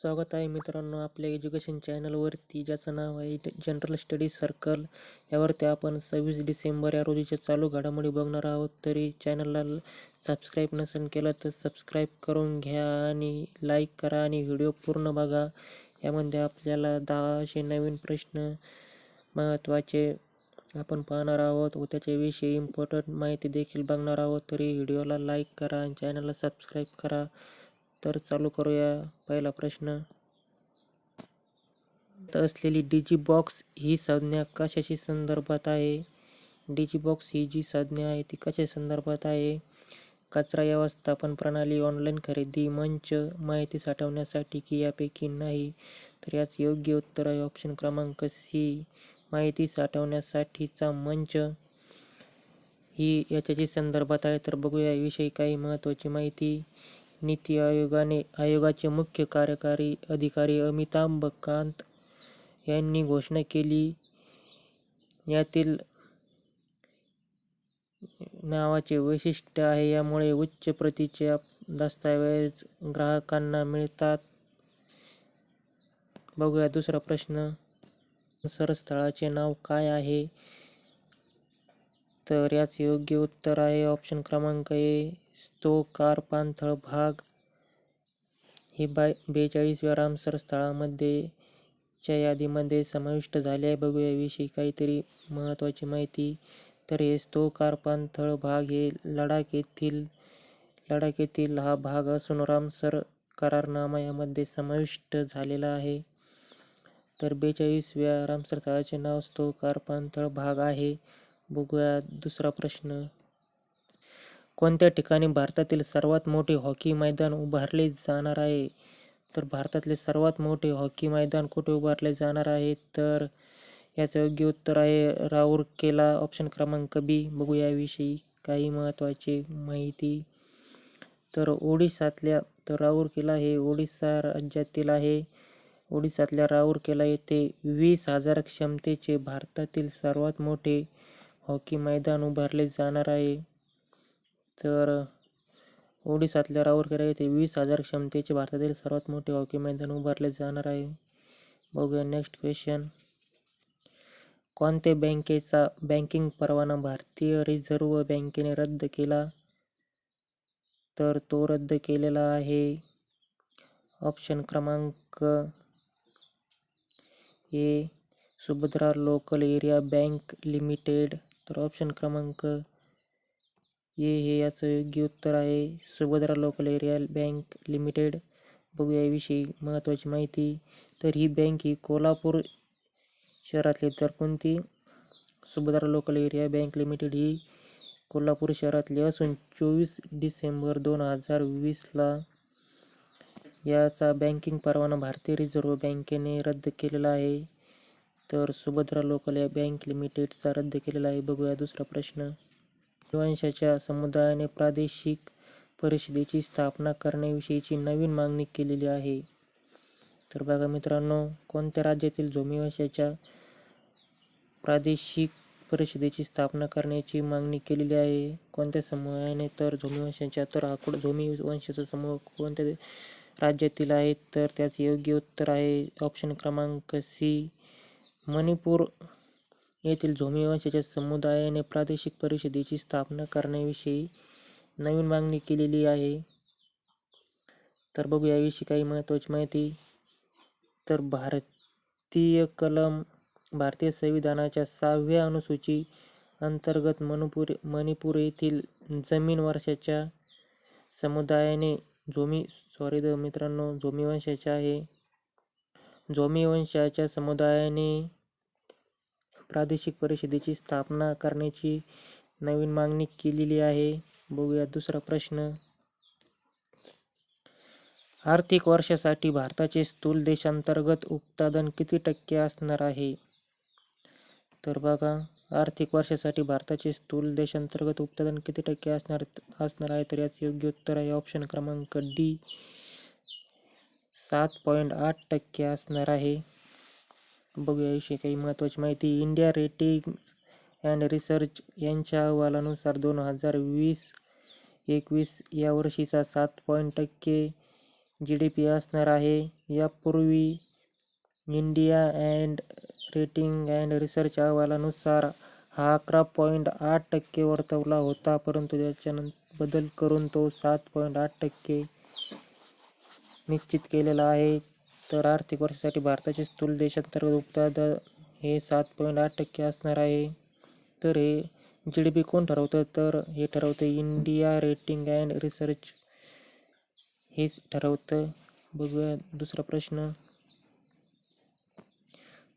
स्वागत आहे मित्रांनो आपल्या एज्युकेशन चॅनलवरती ज्याचं नाव आहे जनरल स्टडी सर्कल यावरती आपण सव्वीस डिसेंबर या रोजीच्या चालू घडामोडी बघणार आहोत. तरी चॅनलला सबस्क्राईब नसेल केलं तर सबस्क्राईब करून घ्या आणि लाईक करा आणि व्हिडिओ पूर्ण बघा. यामध्ये आपल्याला दहा असे नवीन प्रश्न महत्त्वाचे आपण पाहणार आहोत व त्याच्याविषयी इम्पॉर्टंट माहिती देखील बघणार आहोत. तरी व्हिडिओला लाईक करा आणि चॅनलला सबस्क्राईब करा. तर चालू करूया पहिला प्रश्न. असलेली डिजी बॉक्स ही संज्ञा कशाशी संदर्भात आहे? डिजी बॉक्स ही जी संज्ञा आहे ती कशा संदर्भात आहे? कचरा व्यवस्थापन प्रणाली ऑनलाईन खरेदी मंच माहिती साठवण्यासाठी की यापैकी नाही? तर याच योग्य उत्तर आहे. ऑप्शन क्रमांक सी माहिती साठवण्यासाठीचा मंच. ही याच्याशी संदर्भात आहे. तर बघूया याविषयी काही महत्त्वाची माहिती. नीती आयोगाने आयोगाचे मुख्य कार्यकारी अधिकारी अमिताभ कांत यांनी घोषणा केली. यातील नावाचे वैशिष्ट्य आहे यामुळे उच्च प्रतीचे दस्तऐवज ग्राहकांना मिळतात. बघूया दुसरा प्रश्न. सरस्थळाचे नाव काय आहे? तर याच योग्य उत्तर आहे. ऑप्शन क्रमांक ए कार पाणथळ भाग. हे बाय बेचाळीसव्या रामसर स्थळामध्ये च्या यादीमध्ये समाविष्ट झाले आहे. बघू याविषयी काहीतरी महत्त्वाची माहिती. तर हे कार पाणथळ भाग हे लडाख येथील लडाख येथील हा भाग असून रामसर करारनामा यामध्ये समाविष्ट झालेला आहे. तर बेचाळीसव्या रामसर स्थळाचे नाव कार पाणथळ भाग आहे. बघूया दुसरा प्रश्न. कोणत्या ठिकाणी भारतातील सर्वात मोठे हॉकी मैदान उभारले जाणार आहे? तर भारतातले सर्वात मोठे हॉकी मैदान कुठे उभारले जाणार आहे? तर याचं योग्य उत्तर आहे राऊरकेला ऑप्शन क्रमांक बी बघू याविषयी काही महत्त्वाची माहिती. तर ओडिसातल्या तर राऊरकेला हे ओडिसा राज्यातील आहे. ओडिसातल्या राऊरकेला येथे वीस हजार क्षमतेचे भारतातील सर्वात मोठे हो हॉकी मैदान उभारले जाणार आहे. तर ओडिसातल्या राऊरकेला येथे वीस हजार क्षमतेचे भारतातील सर्वात मोठे हॉकी मैदान उभारले जाणार आहे. बघूया नेक्स्ट क्वेश्चन कोणत्या बँकेचा बँकिंग परवाना भारतीय रिझर्व्ह बँकेने रद्द केला? तर तो रद्द केलेला आहे. ऑप्शन क्रमांक A Subhadra local area bank limited तर ऑप्शन क्रमांक ए हे याचं योग्य उत्तर आहे. Subhadra local area bank limited बघूया याविषयी महत्त्वाची माहिती. तर ही बँक ही कोल्हापूर शहरातली तर कोणती? Subhadra local area bank limited ही कोल्हापूर शहरातली असून चोवीस डिसेंबर दोन हजार वीसला याचा बँकिंग परवाना भारतीय रिझर्व्ह बँकेने रद्द केलेला आहे. तर सुभद्रा लोकल या बँक लिमिटेडचा रद्द केलेला आहे. बघूया दुसरा प्रश्न. वंशाच्या समुदायाने प्रादेशिक परिषदेची स्थापना करण्याविषयीची नवीन मागणी केलेली आहे. तर बघा मित्रांनो कोणत्या राज्यातील झोमी वंशाच्या प्रादेशिक परिषदेची स्थापना करण्याची मागणी केलेली आहे? कोणत्या समूहाने तर झोमी वंशाच्या तर आकुड झोमी वंशाचा समूह कोणत्या राज्यातील आहे तर त्याचे योग्य उत्तर आहे. ऑप्शन क्रमांक सी मणिपूर येथील झोमी वंशाच्या समुदायाने प्रादेशिक परिषदेची स्थापना करण्याविषयी नवीन मागणी केलेली आहे. तर बघू याविषयी काही महत्त्वाची माहिती. तर भारतीय कलम भारतीय संविधानाच्या सहाव्या अनुसूची अंतर्गत मणिपूर मणिपूर येथील जमीन वर्षाच्या समुदायाने झोमी सॉरी द मित्रांनो झोमी वंशाच्या आहे. जोमी वंशाच्या समुदायाने प्रादेशिक परिषदेची स्थापना करण्याची नवीन मागणी केलेली आहे. बघूया दुसरा प्रश्न. आर्थिक वर्षासाठी भारताचे स्थूल देशांतर्गत उत्पादन किती टक्के असणार आहे? तर बघा आर्थिक वर्षासाठी भारताचे स्थूल देशांतर्गत उत्पादन किती टक्के असणार असणार आहे? तर याचे योग्य उत्तर आहे ऑप्शन क्रमांक डी. सात पॉईंट आठ टक्के असणार आहे. बघूया याविषयी काही महत्त्वाची माहिती. इंडिया रेटिंग्स अँड रिसर्च यांच्या अहवालानुसार दोन हजार वीस एकवीस या वर्षीचा सात पॉईंट टक्के जी डी पी असणार आहे. यापूर्वी India and rating and research अहवालानुसार हा अकरा पॉईंट आठ टक्के वर्तवला होता परंतु त्याच्यानंतर बदल करून तो सात पॉईंट आठ टक्के निश्चित आहे. तर आर्थिक वर्षासाठी भारताचे स्थूल देशांतर्गत उत्पादन हे सात पॉईंट आठ टक्के असणार आहे. तर हे जी डी पी हे ठरवतं इंडिया रेटिंग अँड रिसर्च हेच ठरवतं. बघूया दुसरा प्रश्न.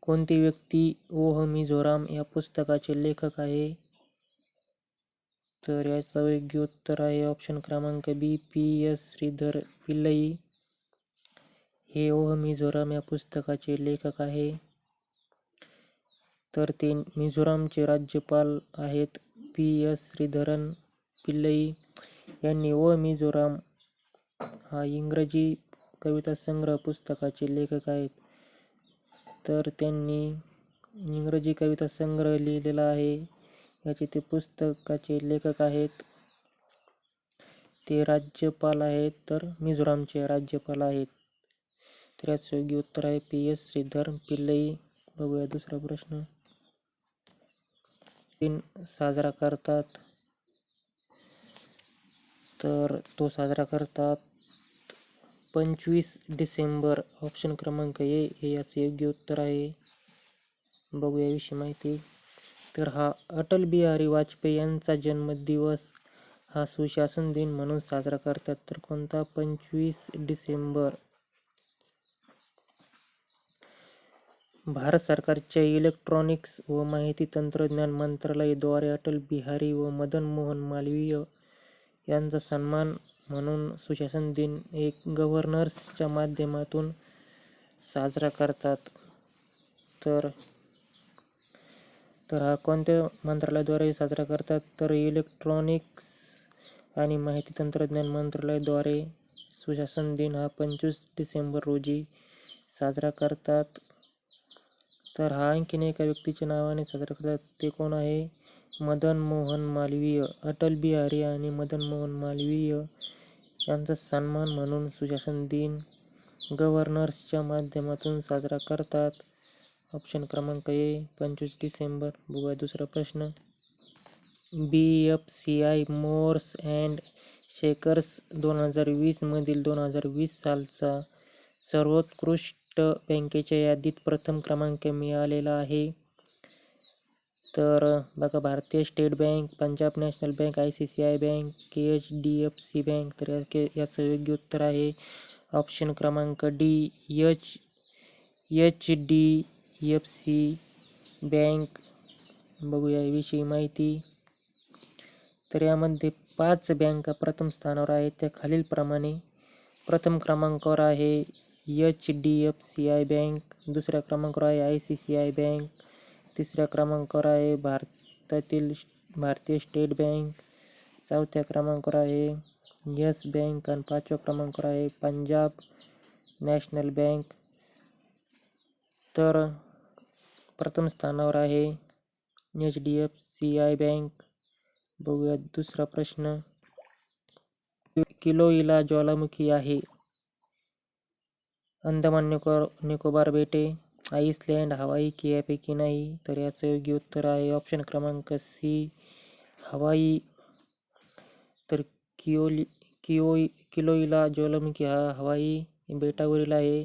कोणती व्यक्ती ओह मिझोराम या पुस्तकाचे लेखक तर याचं योग्य उत्तर आहे ऑप्शन क्रमांक B P S Sridhar Pillai. हे ओह मिझोराम या पुस्तकाचे लेखक आहे. तर ते मिझोरामचे राज्यपाल आहेत. पी. एस. श्रीधरन पिल्लई यांनी ओ मिझोराम हा इंग्रजी कविता संग्रह पुस्तकाचे लेखक आहेत. तर त्यांनी इंग्रजी कविता संग्रह लिहिलेला आहे. याचे ते पुस्तकाचे लेखक आहेत. ते राज्यपाल आहेत. तर मिझोरामचे राज्यपाल आहेत. त्याच योग्य उत्तर आहे. पी. एस. श्रीधर पिल्लई. बघूया दुसरा प्रश्न. दिन साजरा करतात. तर तो साजरा करतात. पंचवीस डिसेंबर ऑप्शन क्रमांक ए हे याचं योग्य उत्तर आहे. बघूया विषयी माहिती. तर हा अटल बिहारी वाजपेयी यांचा जन्मदिवस. हा सुशासन दिन म्हणून साजरा करतात. तर कोणता? पंचवीस डिसेंबर. भारत सरकारच्या इलेक्ट्रॉनिक्स व माहिती तंत्रज्ञान मंत्रालयाद्वारे अटल बिहारी व मदन मोहन मालवीय यांचा सन्मान म्हणून सुशासन दिन एक गव्हर्नर्सच्या माध्यमातून साजरा करतात. तर तर हा कोणत्या मंत्रालयाद्वारे साजरा करतात? तर इलेक्ट्रॉनिक्स आणि माहिती तंत्रज्ञान मंत्रालयाद्वारे सुशासन दिन हा पंचवीस डिसेंबर रोजी साजरा करतात. तर हा आणखीन एका व्यक्तीच्या नावाने साजरा करतात. ते कोण आहे? मदन मोहन मालवीय. अटल बिहारी आणि मदन मोहन मालवीय यांचा सन्मान म्हणून सुशासन दिन गव्हर्नर्सच्या माध्यमातून साजरा करतात. ऑप्शन क्रमांक ए पंचवीस डिसेंबर. बघूया दुसरा प्रश्न. B F C I movers and shakers दोन हजार वीसमधील दोन हजार वीस सालचा सर्वोत्कृष्ट बँकेच्या यादीत प्रथम क्रमांक मिळालेला आहे. तर बघा भारतीय state bank Punjab national bank I C C I bank K H D F C bank तर या याचं योग्य उत्तर आहे. ऑप्शन क्रमांक D H H D F C bank. बघूया याविषयी माहिती. तर यामध्ये पाच बँका प्रथम स्थानावर आहेत. त्या खालीलप्रमाणे प्रथम क्रमांकावर आहे. H D F C I bank दुसऱ्या क्रमांकावर आहे I C C I bank तिसऱ्या क्रमांकावर आहे भारतातील भारतीय स्टेट बँक चौथ्या क्रमांकावर आहे यस बँक आणि पाचव्या क्रमांकावर आहे पंजाब नॅशनल बँक. तर प्रथम स्थानावर आहे H D F C I bank. बघूया दुसरा प्रश्न. किलोईला ज्वालामुखी आहे. अंदमान निकोबार निकोबार बेटे आईसलँड हवाई की यापैकी नाही तर याचं योग्य उत्तर आहे ऑप्शन क्रमांक सी हवाई. तर किओली किओई किलोईला ज्वालामुखी हा हवाई बेटावरील आहे.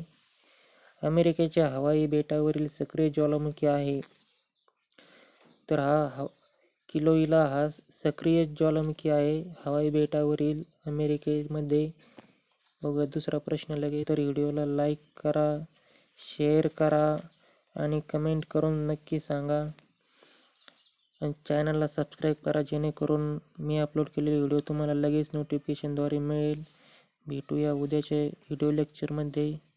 अमेरिकेच्या हवाई बेटावरील सक्रिय ज्वालामुखी आहे. तर हा ह किलोईला हा सक्रिय ज्वालामुखी आहे. हवाई बेटावरील अमेरिकेमध्ये बघा दुसरा प्रश्न लगेच. तर व्हिडिओला लाईक करा शेअर करा आणि कमेंट करून नक्की सांगा. आणि चॅनलला सबस्क्राईब करा जेणेकरून मी अपलोड केलेले व्हिडिओ तुम्हाला लगेच नोटिफिकेशनद्वारे मिळेल. भेटूया उद्याच्या व्हिडिओ लेक्चरमध्ये